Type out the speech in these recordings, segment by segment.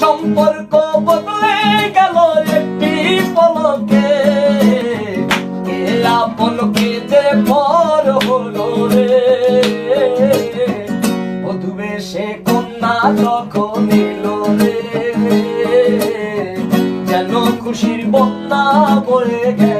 সম্পর্ক বদলে গেল একটি পলকে। যে পর হলো রে? সে কন্যা যখন রে, যেন খুশির বন্যা বয়ে গেল।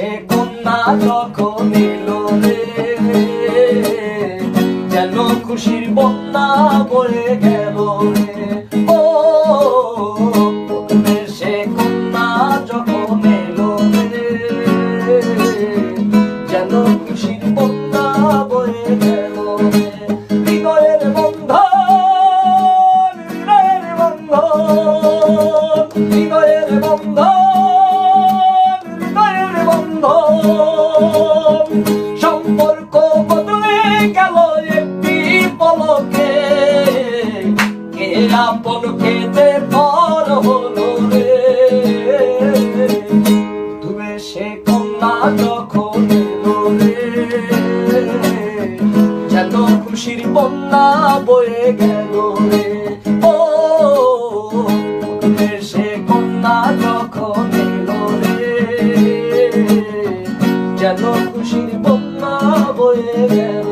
সে কন্যা যখন যেন খুশির বন্যা বয়ে গেল রে। আপন খেতে পর হলো রে। তুমি সে কন্যা যখন যেন খুশির বন্যা বয়ে গেল রে। ও তুমি সে কন্যা যখন এলো রে। যেন খুশির বন্যা বয়ে গেল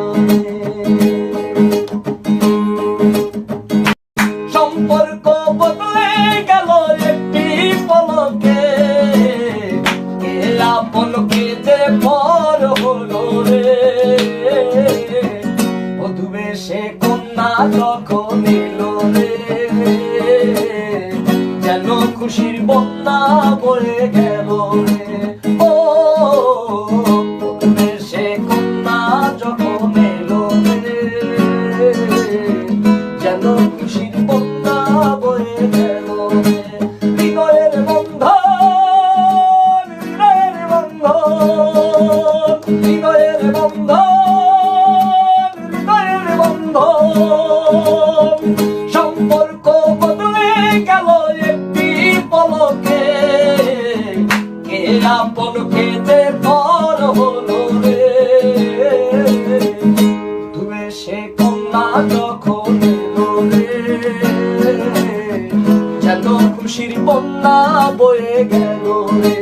বদলে গেল একটি পলকে। কে আপন কে যে পর হলো রে? বধুবে সে কন্যা যখন এলো রে? যেন খুশির বন্যা বয়ে গেল রে। ও বধুবে সে আপন খেতে পর হলো রে। তুমি সে কন্যা যখন যেন খুশির বন্যা বয়ে গেল রে।